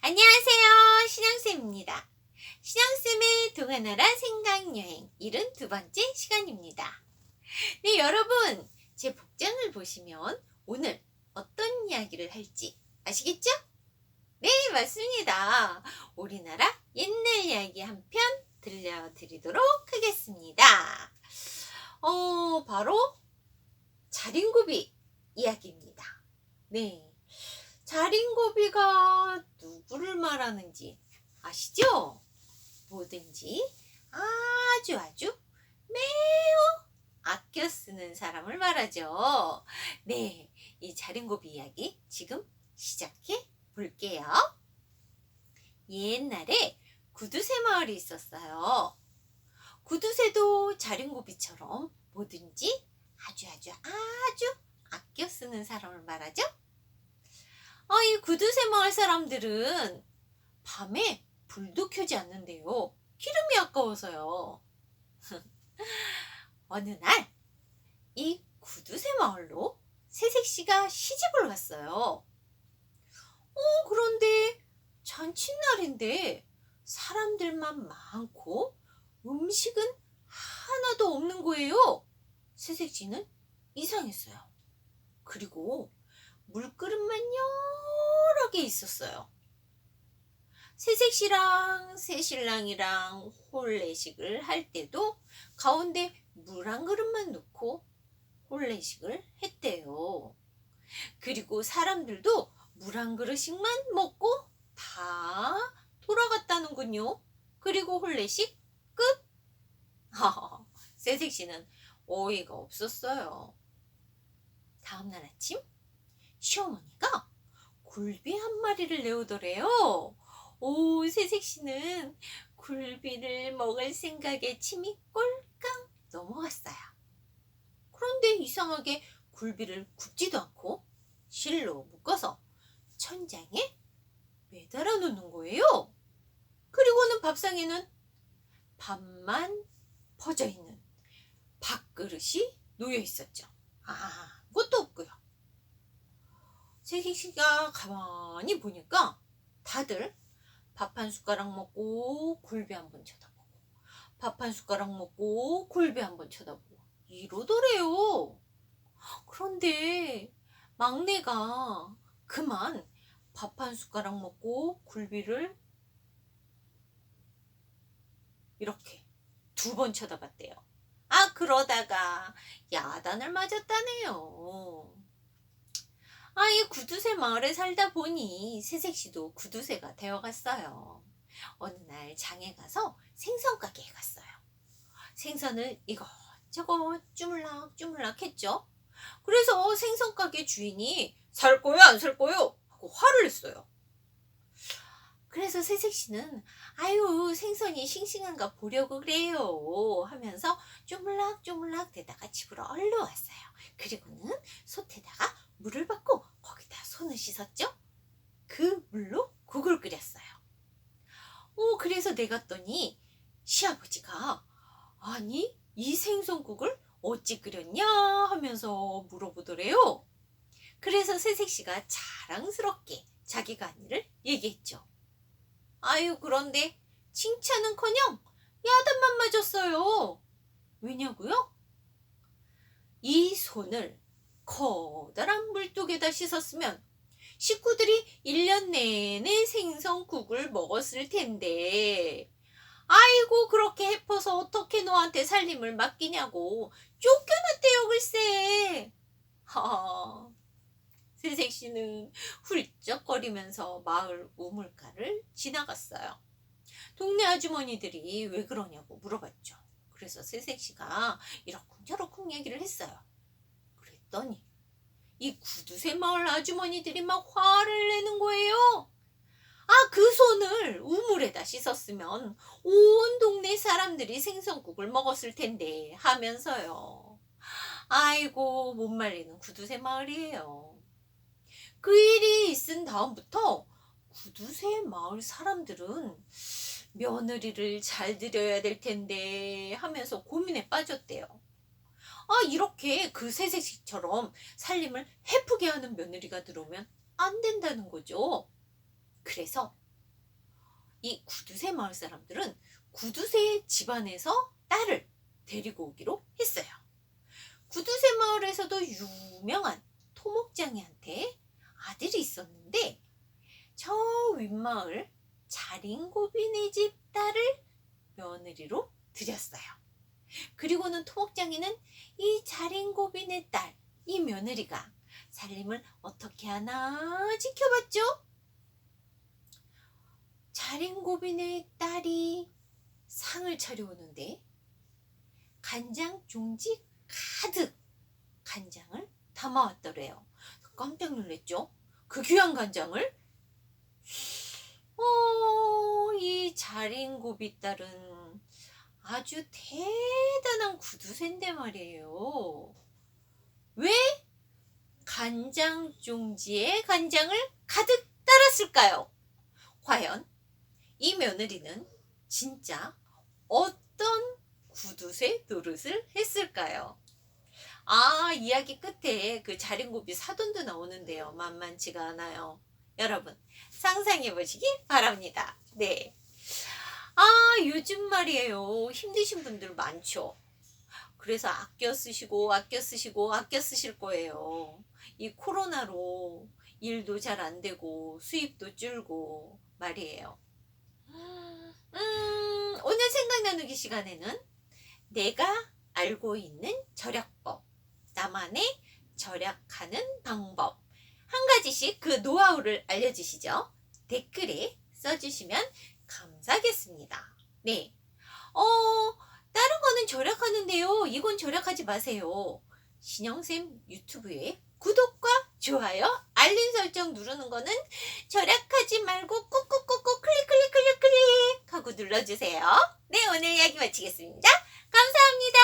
안녕하세요. 신영쌤입니다. 신영쌤의 동화나라 생각여행 72번째 시간입니다. 네, 여러분. 제 복장을 보시면 오늘 어떤 이야기를 할지 아시겠죠? 네, 맞습니다. 우리나라 옛날 이야기 한 편 들려드리도록 하겠습니다. 어, 바로 자린고비 이야기입니다. 네. 자린고비가 누구를 말하는지 아시죠? 뭐든지 아주 아주 매우 아껴 쓰는 사람을 말하죠. 네, 이 자린고비 이야기 지금 시작해 볼게요. 옛날에 구두새 마을이 있었어요. 구두새도 자린고비처럼 뭐든지 아주 아주 아주 아껴 쓰는 사람을 말하죠. 아, 이 구두새 마을 사람들은 밤에 불도 켜지 않는데요. 기름이 아까워서요. 어느 날, 이 구두새 마을로 새색시가 시집을 갔어요. 어, 그런데 잔칫날인데 사람들만 많고 음식은 하나도 없는 거예요. 새색시는 이상했어요. 그리고 물그릇만 여러 개 있었어요. 새색시랑 새신랑이랑 홀레식을 할 때도 가운데 물 한 그릇만 넣고 홀레식을 했대요. 그리고 사람들도 물 한 그릇씩만 먹고 다 돌아갔다는군요. 그리고 홀레식 끝. 새색시는 어이가 없었어요. 다음날 아침 시어머니가 굴비 한 마리를 내오더래요. 오, 새색시는 굴비를 먹을 생각에 침이 꼴깍 넘어갔어요. 그런데 이상하게 굴비를 굽지도 않고 실로 묶어서 천장에 매달아 놓는 거예요. 그리고는 밥상에는 밥만 퍼져 있는 밥그릇이 놓여 있었죠. 아, 아무것도 없고요. 새끼가 가만히 보니까 다들 밥 한 숟가락 먹고 굴비 한 번 쳐다보고 밥 한 숟가락 먹고 굴비 한 번 쳐다보고 이러더래요. 그런데 막내가 그만 밥 한 숟가락 먹고 굴비를 이렇게 두 번 쳐다봤대요. 아, 그러다가 야단을 맞았다네요. 아, 이 구두새 마을에 살다 보니 새색시도 구두새가 되어갔어요. 어느 날 장에 가서 생선 가게에 갔어요. 생선을 이것저것 주물락 주물락 했죠. 그래서 생선 가게 주인이 살 거요 안 살 거요 하고 화를 냈어요. 그래서 새색시는 아유 생선이 싱싱한가 보려고 그래요 하면서 쪼물락쪼물락 대다가 집으로 얼른 왔어요. 그리고는 솥에다가 물을 받고 거기다 손을 씻었죠. 그 물로 국을 끓였어요. 오 그래서 내갔더니 시아버지가 아니 이 생선국을 어찌 끓였냐 하면서 물어보더래요. 그래서 새색시가 자랑스럽게 자기가 한 일을 얘기했죠. 아유, 그런데 칭찬은 커녕 야단만 맞았어요. 왜냐고요? 이 손을 커다란 물독에다 씻었으면 식구들이 1년 내내 생선국을 먹었을 텐데 아이고 그렇게 해퍼서 어떻게 너한테 살림을 맡기냐고 쫓겨났대요 글쎄 하, 새색시는 훌쩍거리면서 마을 우물가를 지나갔어요. 동네 아주머니들이 왜 그러냐고 물어봤죠. 그래서 새색시가 이러쿵저러쿵 얘기를 했어요. 그랬더니 이 구두새 마을 아주머니들이 막 화를 내는 거예요. 아, 그 손을 우물에다 씻었으면 온 동네 사람들이 생선국을 먹었을 텐데 하면서요. 아이고, 못 말리는 구두새 마을이에요. 그 일이 있은 다음부터 구두새 마을 사람들은 며느리를 잘 들여야 될 텐데 하면서 고민에 빠졌대요. 아, 이렇게 그 새색시처럼 살림을 해프게 하는 며느리가 들어오면 안 된다는 거죠. 그래서 이 구두쇠 마을 사람들은 구두쇠 집안에서 딸을 데리고 오기로 했어요. 구두쇠 마을에서도 유명한 토목장이한테 아들이 있었는데 저 윗마을 자린고비네 집 딸을 며느리로 들였어요. 그리고는 토목장이는 이 자린고비네 딸, 이 며느리가 살림을 어떻게 하나 지켜봤죠? 자린고비네 딸이 상을 차려오는데 간장 종지 가득 간장을 담아왔더래요. 깜짝 놀랐죠? 그 귀한 간장을 어, 이 자린고비 딸은 아주 대단한 구두쇠인데 말이에요. 왜 간장 종지에 간장을 가득 따랐을까요? 과연 이 며느리는 진짜 어떤 구두쇠 노릇을 했을까요? 아, 이야기 끝에 그 자린고비 사돈도 나오는데요. 만만치가 않아요. 여러분, 상상해 보시기 바랍니다. 네. 아, 요즘 말이에요. 힘드신 분들 많죠. 그래서 아껴 쓰시고, 아껴 쓰시고, 아껴 쓰실 거예요. 이 코로나로 일도 잘 안 되고, 수입도 줄고, 말이에요. 음, 오늘 생각 나누기 시간에는 내가 알고 있는 절약법, 나만의 절약하는 방법, 한 가지씩 그 노하우를 알려주시죠. 댓글에 써주시면 감사하겠습니다. 네. 어, 다른 거는 절약하는데요. 이건 절약하지 마세요. 신영쌤 유튜브에 구독과 좋아요, 알림 설정 누르는 거는 절약하지 말고 꾹꾹꾹꾹 클릭 클릭 클릭 클릭 하고 눌러주세요. 네, 오늘 이야기 마치겠습니다. 감사합니다.